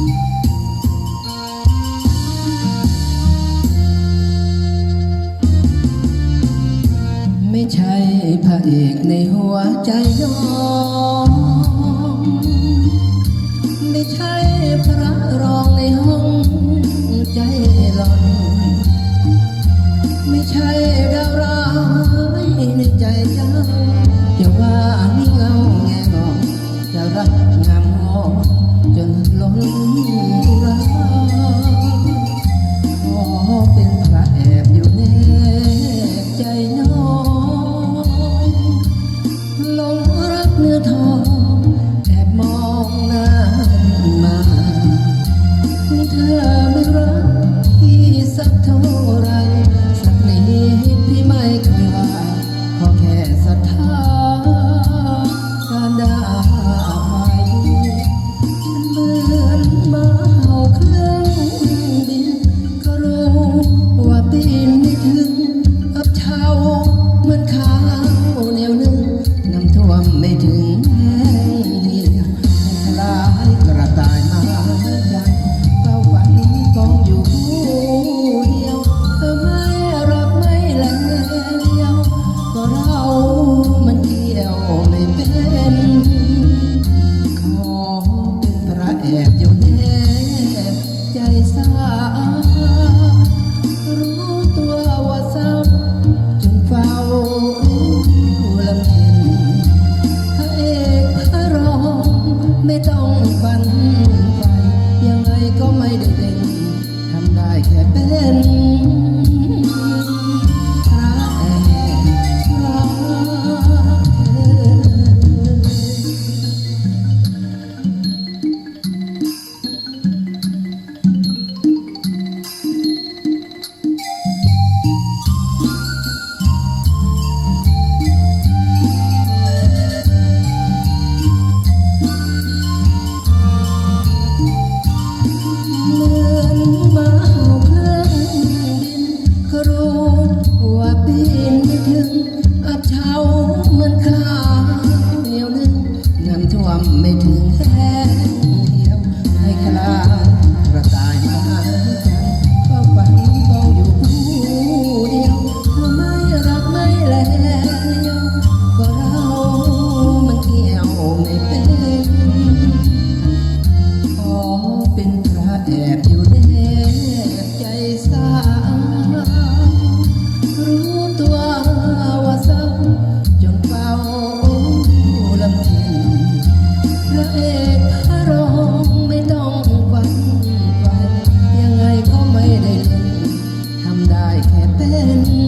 ไม่ใช่พระเอกในหัวใจยอมไม่ใช่พระรองในห้องใจหลอน ไม่ใช่ดาวรา ไม่ต้องฝันไปยังไงก็ไม่ได้เป็นทำได้แค่เป็น happen